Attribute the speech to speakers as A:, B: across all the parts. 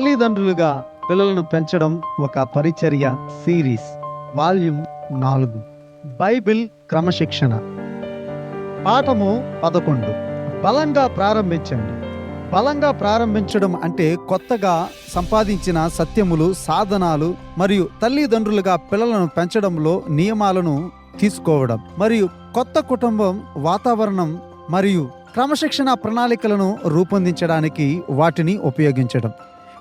A: తల్లిదండ్రులుగా పిల్లలను పెంచడం ఒక పరిచర్య సిరీస్ వాల్యూమ్ నాలుగు. బైబిల్ క్రమశిక్షణ. పాఠము పదకొండు. బలంగా ప్రారంభించండి. బలంగా ప్రారంభించడం అంటే కొత్తగా సంపాదించిన సత్యములు సాధనాలు మరియు తల్లిదండ్రులుగా పిల్లలను పెంచడంలో నియమాలను తీసుకోవడం మరియు కొత్త కుటుంబం వాతావరణం మరియు క్రమశిక్షణ ప్రణాళికలను రూపొందించడానికి వాటిని ఉపయోగించడం.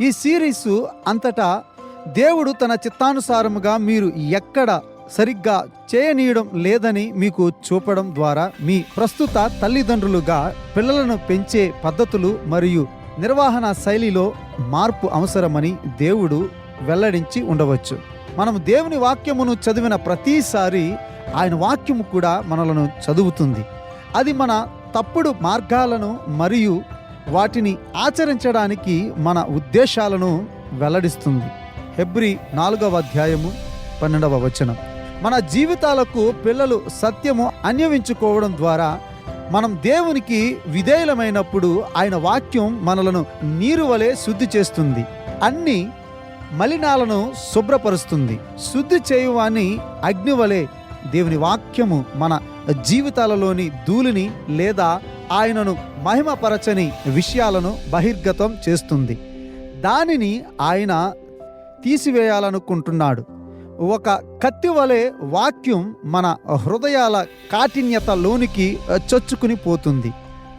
A: ఈ సిరీస్ అంతటా దేవుడు తన చిత్తానుసారముగా మీరు ఎక్కడ సరిగ్గా చేయనీయడం లేదని మీకు చూపడం ద్వారా మీ ప్రస్తుత తల్లిదండ్రులుగా పిల్లలను పెంచే పద్ధతులు మరియు నిర్వహణ శైలిలో మార్పు అవసరమని దేవుడు వెల్లడించి ఉండవచ్చు. మనం దేవుని వాక్యమును చదివిన ప్రతిసారి ఆయన వాక్యము కూడా మనలను చదువుతుంది. అది మన తప్పుడు మార్గాలను మరియు వాటిని ఆచరించడానికి మన ఉద్దేశాలను వెల్లడిస్తుంది. హెబ్రి నాలుగవ అధ్యాయము పన్నెండవ వచనం. మన జీవితాలకు పిల్లలు సత్యము అన్యవించుకోవడం ద్వారా మనం దేవునికి విధేయులమైనప్పుడు ఆయన వాక్యం మనలను నీరు వలె శుద్ధి చేస్తుంది. అన్ని మలినాలను శుభ్రపరుస్తుంది. శుద్ధి చేయువాని అగ్ని వలె దేవుని వాక్యము మన జీవితాలలోని ధూళిని లేదా ఆయనను మహిమపరచని విషయాలను బహిర్గతం చేస్తుంది. దానిని ఆయన తీసివేయాలనుకుంటున్నాడు. ఒక కత్తి వలె వాక్యం మన హృదయాల కాఠిన్యతలోనికి చొచ్చుకుని పోతుంది.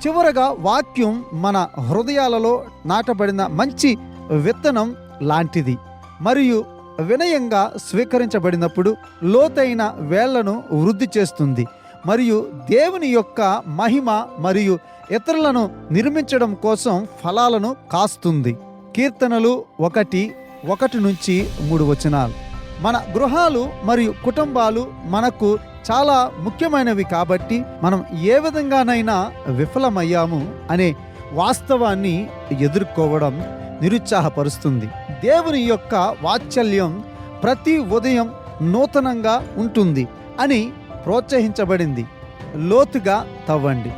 A: చివరగా వాక్యం మన హృదయాలలో నాటబడిన మంచి విత్తనం లాంటిది. మరియు వినయంగా స్వీకరించబడినప్పుడు లోతైన వేళ్ళను వృద్ధి చేస్తుంది. మరియు దేవుని యొక్క మహిమ మరియు ఇతరులను నిర్మించడం కోసం ఫలాలను కాస్తుంది. కీర్తనలు ఒకటి ఒకటి నుంచి మూడు వచనాలు. మన గృహాలు మరియు కుటుంబాలు మనకు చాలా ముఖ్యమైనవి కాబట్టి మనం ఏ విధంగానైనా విఫలమయ్యాము అనే వాస్తవాన్ని ఎదుర్కోవడం నిరుత్సాహపరుస్తుంది. దేవుని యొక్క వాత్సల్యం ప్రతి ఉదయం నూతనంగా ఉంటుంది అని ప్రోత్సహించబడింది. లోతుగా తవ్వండి.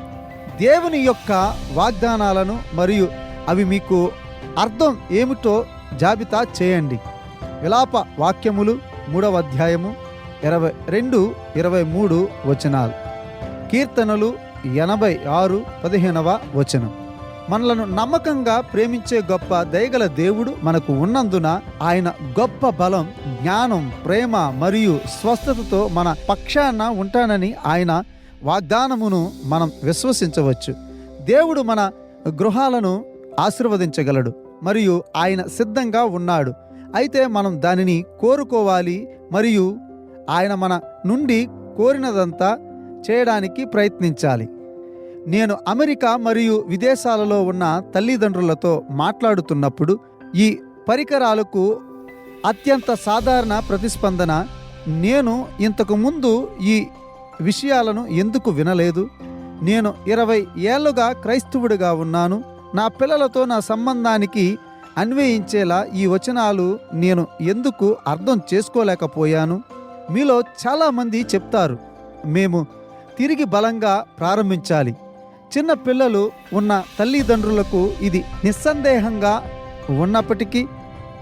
A: దేవుని యొక్క వాగ్దానాలను మరియు అవి మీకు అర్థం ఏమిటో జాబితా చేయండి. విలాప వాక్యములు మూడవ అధ్యాయము ఇరవై రెండు ఇరవై మూడు వచనాలు. కీర్తనలు ఎనభై ఆరు పదిహేనవ వచనం. మనలను నమ్మకంగా ప్రేమించే గొప్ప దయగల దేవుడు మనకు ఉన్నందున ఆయన గొప్ప బలం జ్ఞానం ప్రేమ మరియు స్వస్థతతో మన పక్షాన ఉంటానని ఆయన వాగ్దానమును మనం విశ్వసించవచ్చు. దేవుడు మన గృహాలను ఆశీర్వదించగలడు మరియు ఆయన సిద్ధంగా ఉన్నాడు. అయితే మనం దానిని కోరుకోవాలి మరియు ఆయన మన నుండి కోరినదంతా చేయడానికి ప్రయత్నించాలి. నేను అమెరికా మరియు విదేశాలలో ఉన్న తల్లిదండ్రులతో మాట్లాడుతున్నప్పుడు ఈ పరికరాలకు అత్యంత సాధారణ ప్రతిస్పందన నేను ఇంతకు ముందు ఈ విషయాలను ఎందుకు వినలేదు? నేను ఇరవై ఏళ్ళుగా క్రైస్తవుడిగా ఉన్నాను. నా పిల్లలతో నా సంబంధానికి అన్వయించేలా ఈ వచనాలు నేను ఎందుకు అర్థం చేసుకోలేకపోయాను? మీలో చాలామంది చెప్తారు మేము తిరిగి బలంగా ప్రారంభించాలి. చిన్న పిల్లలు ఉన్న తల్లిదండ్రులకు ఇది నిస్సందేహంగా ఉన్నప్పటికీ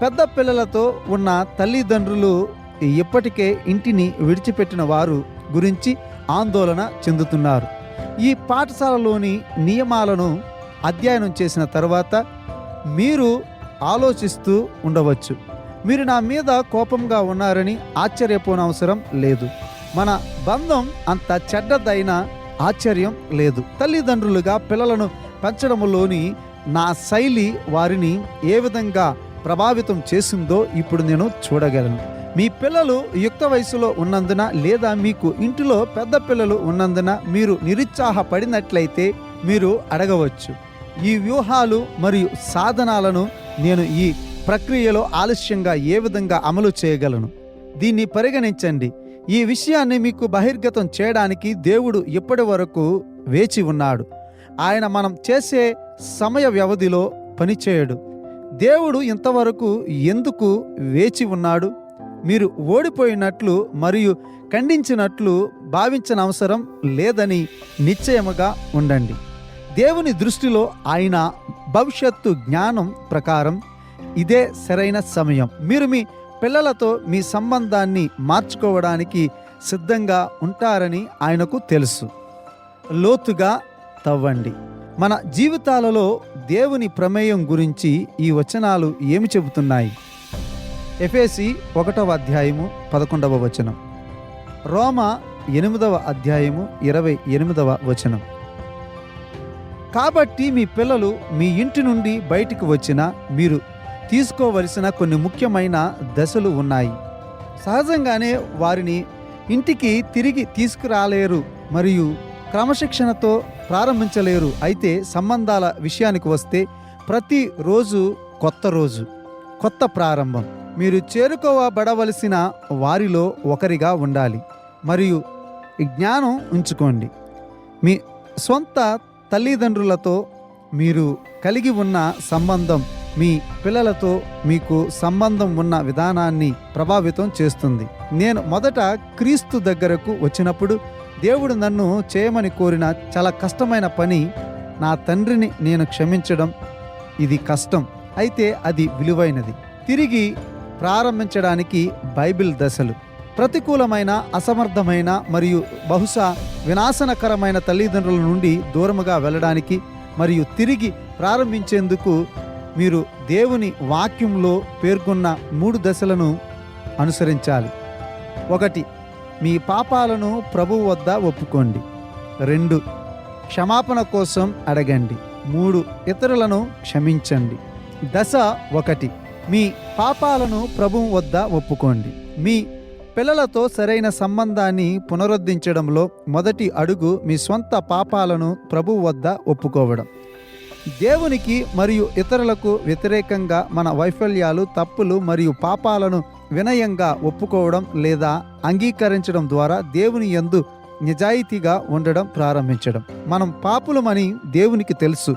A: పెద్ద పిల్లలతో ఉన్న తల్లిదండ్రులు ఇప్పటికే ఇంటిని విడిచిపెట్టిన వారు గురించి ఆందోళన చెందుతున్నారు. ఈ పాఠశాలలోని నియమాలను అధ్యయనం చేసిన తర్వాత మీరు ఆలోచిస్తూ ఉండవచ్చు. మీరు నా మీద కోపంగా ఉన్నారని ఆశ్చర్యపోనవసరం లేదు. మన బంధం అంత చెడ్డదైన ఆశ్చర్యం లేదు. తల్లిదండ్రులుగా పిల్లలను పెంచడంలోని నా శైలి వారిని ఏ విధంగా ప్రభావితం చేసిందో ఇప్పుడు నేను చూడగలను. మీ పిల్లలు యుక్త వయసులో ఉన్నందున లేదా మీకు ఇంటిలో పెద్ద పిల్లలు ఉన్నందున మీరు నిరుత్సాహపడినట్లయితే మీరు అడగవచ్చు. ఈ వ్యూహాలు మరియు సాధనాలను నేను ఈ ప్రక్రియలో ఆలస్యంగా ఏ విధంగా అమలు చేయగలను? దీన్ని పరిగణించండి. ఈ విషయాన్ని మీకు బహిర్గతం చేయడానికి దేవుడు ఇప్పటి వరకు వేచి ఉన్నాడు. ఆయన మనం చేసే సమయ వ్యవధిలో పనిచేయడు. దేవుడు ఇంతవరకు ఎందుకు వేచి ఉన్నాడు? మీరు ఓడిపోయినట్లు మరియు ఖండించినట్లు భావించిన అవసరం లేదని నిశ్చయముగా ఉండండి. దేవుని దృష్టిలో ఆయన భవిష్యత్తు జ్ఞానం ప్రకారం ఇదే సరైన సమయం. మీరు మీ పిల్లలతో మీ సంబంధాన్ని మార్చుకోవడానికి సిద్ధంగా ఉంటారని ఆయనకు తెలుసు. లోతుగా తవ్వండి. మన జీవితాలలో దేవుని ప్రమేయం గురించి ఈ వచనాలు ఏమి చెబుతున్నాయి? ఎఫేసి ఒకటవ అధ్యాయము పదకొండవ వచనం. రోమ ఎనిమిదవ అధ్యాయము ఇరవై ఎనిమిదవ వచనం. కాబట్టి మీ పిల్లలు మీ ఇంటి నుండి బయటికి వచ్చిన మీరు తీసుకోవలసిన కొన్ని ముఖ్యమైన దశలు ఉన్నాయి. సహజంగానే వారిని ఇంటికి తిరిగి తీసుకురాలేరు మరియు క్రమశిక్షణతో ప్రారంభించలేరు. అయితే సంబంధాల విషయానికి వస్తే ప్రతి రోజు కొత్త రోజు కొత్త ప్రారంభం. మీరు చేరుకోవబడవలసిన వారిలో ఒకరిగా ఉండాలి మరియు జ్ఞానం ఉంచుకోండి. మీ సొంత తల్లిదండ్రులతో మీరు కలిగి ఉన్న సంబంధం మీ పిల్లలతో మీకు సంబంధం ఉన్న విధానాన్ని ప్రభావితం చేస్తుంది. నేను మొదట క్రీస్తు దగ్గరకు వచ్చినప్పుడు దేవుడు నన్ను చేయమని కోరిన చాలా కష్టమైన పని నా తండ్రిని నేను క్షమించడం ఇది కష్టం. అయితే అది విలువైనది. తిరిగి ప్రారంభించడానికి బైబిల్ దశలు. ప్రతికూలమైన అసమర్థమైన మరియు బహుశా వినాశనకరమైన తల్లిదండ్రుల నుండి దూరముగా వెళ్ళడానికి మరియు తిరిగి ప్రారంభించేందుకు మీరు దేవుని వాక్యంలో పేర్కొన్న మూడు దశలను అనుసరించాలి. ఒకటి మీ పాపాలను ప్రభువు వద్ద ఒప్పుకోండి. రెండు క్షమాపణ కోసం అడగండి. మూడు ఇతరులను క్షమించండి. దశ ఒకటి మీ పాపాలను ప్రభువు వద్ద ఒప్పుకోండి. మీ పిల్లలతో సరైన సంబంధాన్ని పునరుద్ధరించడంలో మొదటి అడుగు మీ స్వంత పాపాలను ప్రభువు వద్ద ఒప్పుకోవడం. దేవునికి మరియు ఇతరులకు వ్యతిరేకంగా మన వైఫల్యాలు తప్పులు మరియు పాపాలను వినయంగా ఒప్పుకోవడం లేదా అంగీకరించడం ద్వారా దేవుని యందు నిజాయితీగా ఉండడం ప్రారంభించడం. మనం పాపులమని దేవునికి తెలుసు.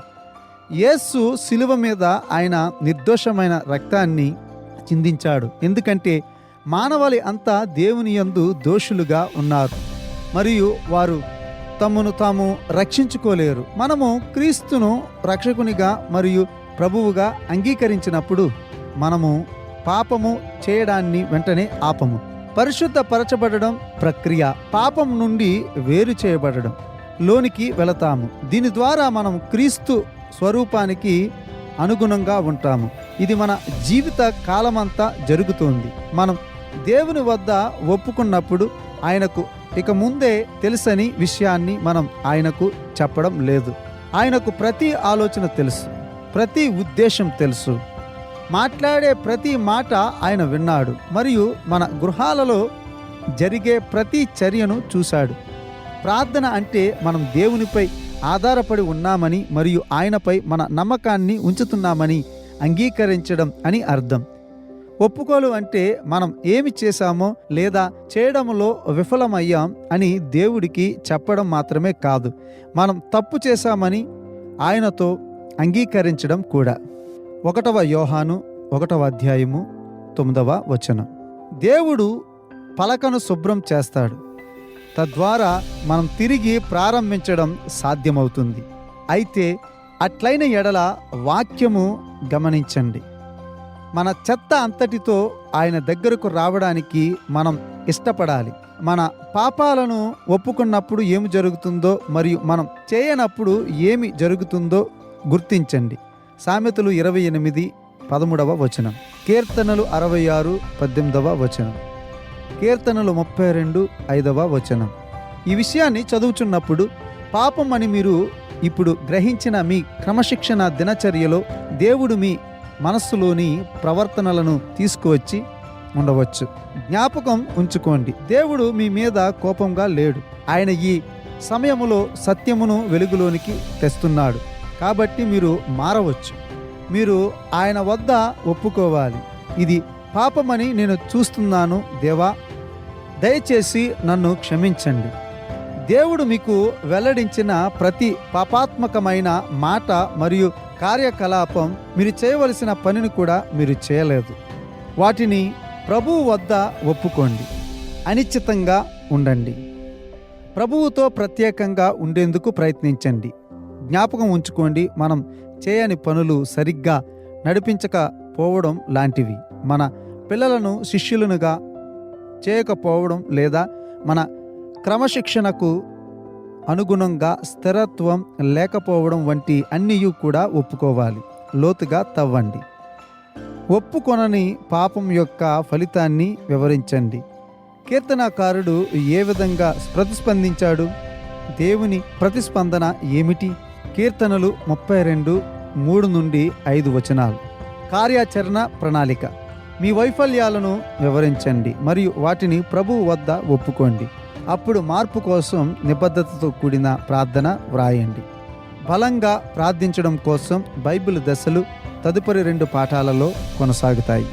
A: యేసు శిలువ మీద ఆయన నిర్దోషమైన రక్తాన్ని చిందించాడు. ఎందుకంటే మానవాళి అంతా దేవుని యందు దోషులుగా ఉన్నారు. మరియు వారు తమను తాము రక్షించుకోలేరు. మనము క్రీస్తును రక్షకునిగా మరియు ప్రభువుగా అంగీకరించినప్పుడు మనము పాపము చేయడాన్ని వెంటనే ఆపము. పరిశుద్ధపరచబడడం ప్రక్రియ పాపం నుండి వేరు చేయబడడం. లోనికి వెళతాము. దీని ద్వారా మనం క్రీస్తు స్వరూపానికి అనుగుణంగా ఉంటాము. ఇది మన జీవిత కాలమంతా జరుగుతుంది. మనం దేవుని వద్ద ఒప్పుకున్నప్పుడు ఆయనకు ఇక ముందే తెలుసని విషయాన్ని మనం ఆయనకు చెప్పడం లేదు. ఆయనకు ప్రతి ఆలోచన తెలుసు ప్రతి ఉద్దేశం తెలుసు. మాట్లాడే ప్రతి మాట ఆయన విన్నాడు మరియు మన గృహాలలో జరిగే ప్రతి చర్యను చూశాడు. ప్రార్థన అంటే మనం దేవునిపై ఆధారపడి ఉన్నామని మరియు ఆయనపై మన నమ్మకాన్ని ఉంచుతున్నామని అంగీకరించడం అని అర్థం. ఒప్పుకోలు అంటే మనం ఏమి చేశామో లేదా చేయడంలో విఫలమయ్యాం అని దేవుడికి చెప్పడం మాత్రమే కాదు. మనం తప్పు చేశామని ఆయనతో అంగీకరించడం కూడా. ఒకటవ యోహాను ఒకటవ అధ్యాయము తొమ్మిదవ వచనం. దేవుడు పలకను శుభ్రం చేస్తాడు. తద్వారా మనం తిరిగి ప్రారంభించడం సాధ్యమవుతుంది. అయితే అట్లైన ఎడల వాక్యము గమనించండి. మన చెత్త అంతటితో ఆయన దగ్గరకు రావడానికి మనం ఇష్టపడాలి. మన పాపాలను ఒప్పుకున్నప్పుడు ఏమి జరుగుతుందో మరియు మనం చేయనప్పుడు ఏమి జరుగుతుందో గుర్తించండి. సామెతలు ఇరవై ఎనిమిది పదమూడవ వచనం. కీర్తనలు అరవై ఆరు పద్దెనిమిదవ వచనం. కీర్తనలు ముప్పై రెండు ఐదవ వచనం. ఈ విషయాన్ని చదువుచున్నప్పుడు పాపం అని మీరు ఇప్పుడు గ్రహించిన మీ క్రమశిక్షణ దినచర్యలో దేవుడు మీ మనస్సులోని ప్రవర్తనలను తీసుకువచ్చి ఉండవచ్చు. జ్ఞాపకం ఉంచుకోండి. దేవుడు మీ మీద కోపంగా లేడు. ఆయన ఈ సమయములో సత్యమును వెలుగులోనికి తెస్తున్నాడు. కాబట్టి మీరు మారవచ్చు. మీరు ఆయన వద్ద ఒప్పుకోవాలి. ఇది పాపమని నేను చూస్తున్నాను దేవా. దయచేసి నన్ను క్షమించండి. దేవుడు మీకు వెల్లడించిన ప్రతి పాపాత్మకమైన మాట మరియు కార్యకలాపం మీరు చేయవలసిన పనిని కూడా మీరు చేయలేదు. వాటిని ప్రభువు వద్ద ఒప్పుకోండి. అనిశ్చితంగా ఉండండి. ప్రభువుతో ప్రత్యేకంగా ఉండేందుకు ప్రయత్నించండి. జ్ఞాపకం ఉంచుకోండి. మనం చేయని పనులు సరిగ్గా నడిపించకపోవడం లాంటివి. మన పిల్లలను శిష్యులనుగా చేయకపోవడం లేదా మన క్రమశిక్షణకు అనుగుణంగా స్థిరత్వం లేకపోవడం వంటి అన్నీ కూడా ఒప్పుకోవాలి. లోతుగా తవ్వండి. ఒప్పుకొనని పాపం యొక్క ఫలితాన్ని వివరించండి. కీర్తనాకారుడు ఏ విధంగా ప్రతిస్పందించాడు? దేవుని ప్రతిస్పందన ఏమిటి? కీర్తనలు ముప్పై రెండు మూడు నుండి ఐదు వచనాలు. కార్యాచరణ ప్రణాళిక. మీ వైఫల్యాలను వివరించండి మరియు వాటిని ప్రభువు వద్ద ఒప్పుకోండి. అప్పుడు మార్పు కోసం నిబద్ధతతో కూడిన ప్రార్థన వ్రాయండి. బలంగా ప్రార్థించడం కోసం బైబిల్ దశలు తదుపరి రెండు పాఠాలలో కొనసాగుతాయి.